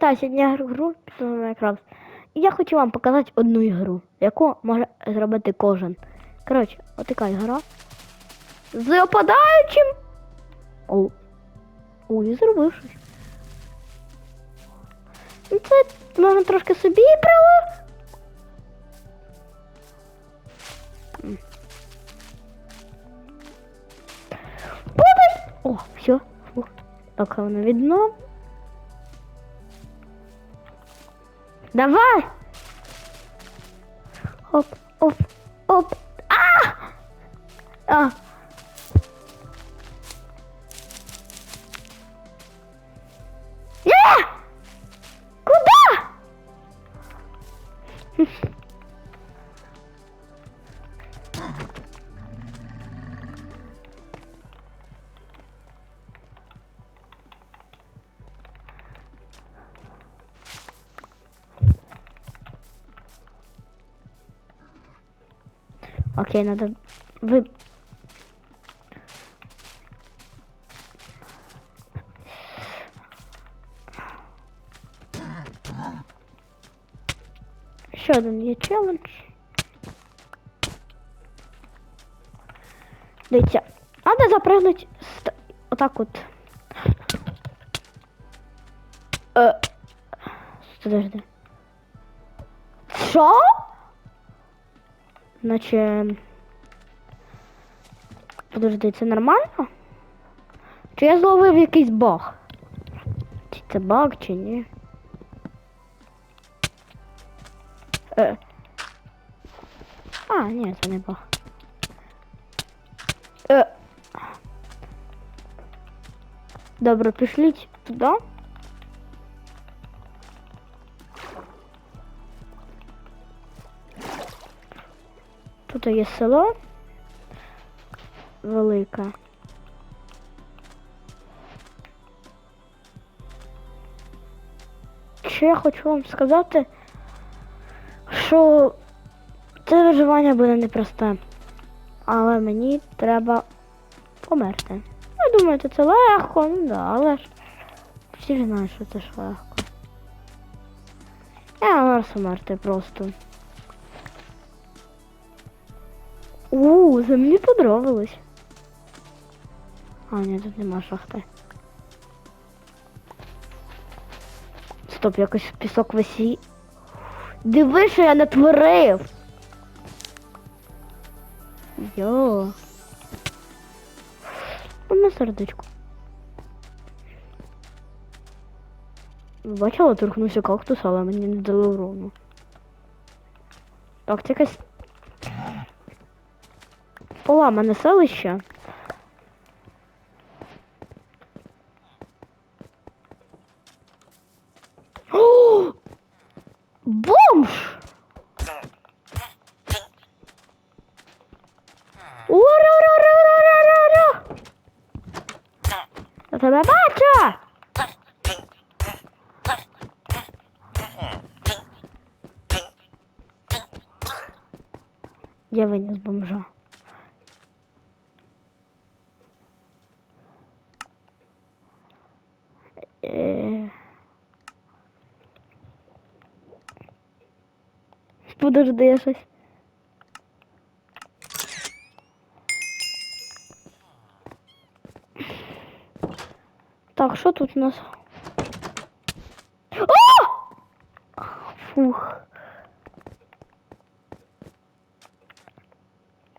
Та, сьогодні я гру Майнкрафт. І я хочу вам показати одну ігру, яку може зробити кожен. Коротше, отака ігра. З опадаючим. О. Ой, зробив щось. Ну, Це можна трошки собі право. Побач! О, все. Так, воно відно. Давай! Оп, оп, оп. А! А! Е! Окей, надо вы... Ще один є челендж. Дивіться, треба запрыгнути ст... отак от. Е... Подожди. Що? Наче. Подожди, це нормально? Чи я зловив якийсь баг? Чи це баг, чи ні? Е. А, ні, це не баг. Е. Добре, пішліть туди. Тут є село велике. Ще я хочу вам сказати, що це виживання буде непросте. Але мені треба померти. Ви думаєте, це легко, ну да, але ж всі ж знають, що це ж легко. Я зараз померти просто. У, це мені подобалось. А, ні, тут нема шахти. Стоп, якось пісок висі. Диви, що я натворив. Йо. Одне сердечко. Бачила, торкнувся кактус, але мені не дали урону. Так, це якась поламане селище. О! Бомж! Ура-ра-ра-ра-ра-ра! Я тебе бачу! Я виніс бомжа. Подожди, я щось. Так, що тут у нас? О! Фух.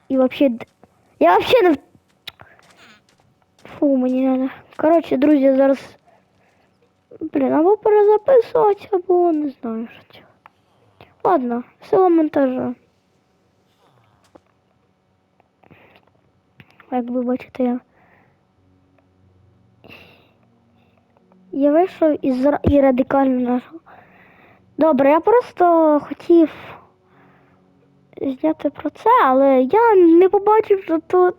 І вообще... д- Я вообще не... в- Фу, мені надо. Коротше, друзі, зараз... Блін, або перезаписувати, або не знаю, що. Ладно, сила монтажа. Як ви бачите, я. Я вийшов із і радикально нашого. Добре, я просто хотів зняти про це, але я не побачив, що тут.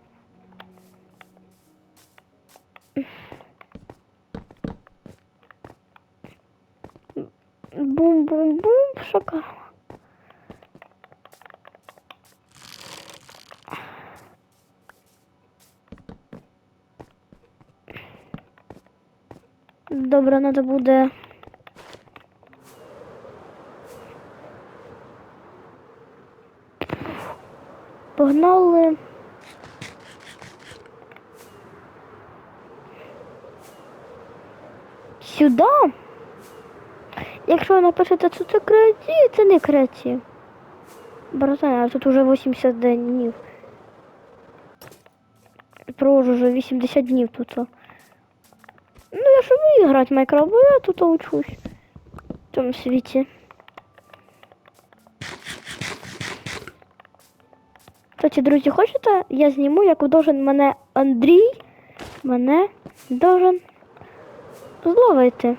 бум-бум шукала. Добре, треба буде. Погнали. Сюда Якщо ви напишете, що це креатив, це не креатив. Братан, а тут уже 80 днів. Провожу вже 80 днів тут. Ну, я ж вмію грати в бо я тут учусь в цьому світі. Кстати, друзі, хочете, я зніму, як должен мене Андрій мене должен зловити.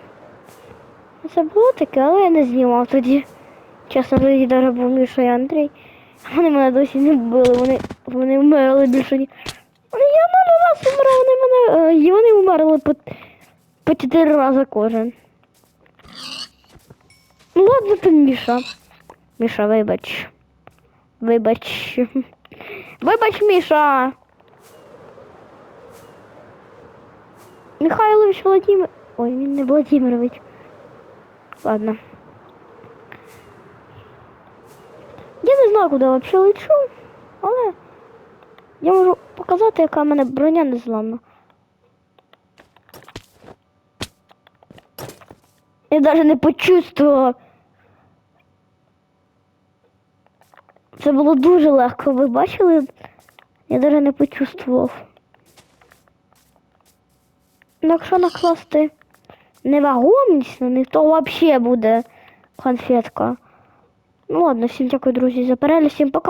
Це було таке, але я не знімав тоді. Чесно, тоді навіть був Міша і Андрій. Вони мене досі не вбили, вони, вони вмерли більше ні. Я мало раз умирав, вони мене. е, вони вмерли по, по чотири рази кожен. Ну ладно, ти Міша. Міша, вибач. Вибач. Вибач, Міша. Михайлович Владимир. Ой, він не Владимирович. Ладно. Я не знаю, куди взагалі лечу, але я можу показати, яка в мене броня незламна. Я навіть не почувствував. Це було дуже легко, ви бачили? Я навіть не почувствував. Ну, якщо накласти невагомість на них, то взагалі буде конфетка. Ну ладно, всім дякую, друзі, за перегляд, всім пока.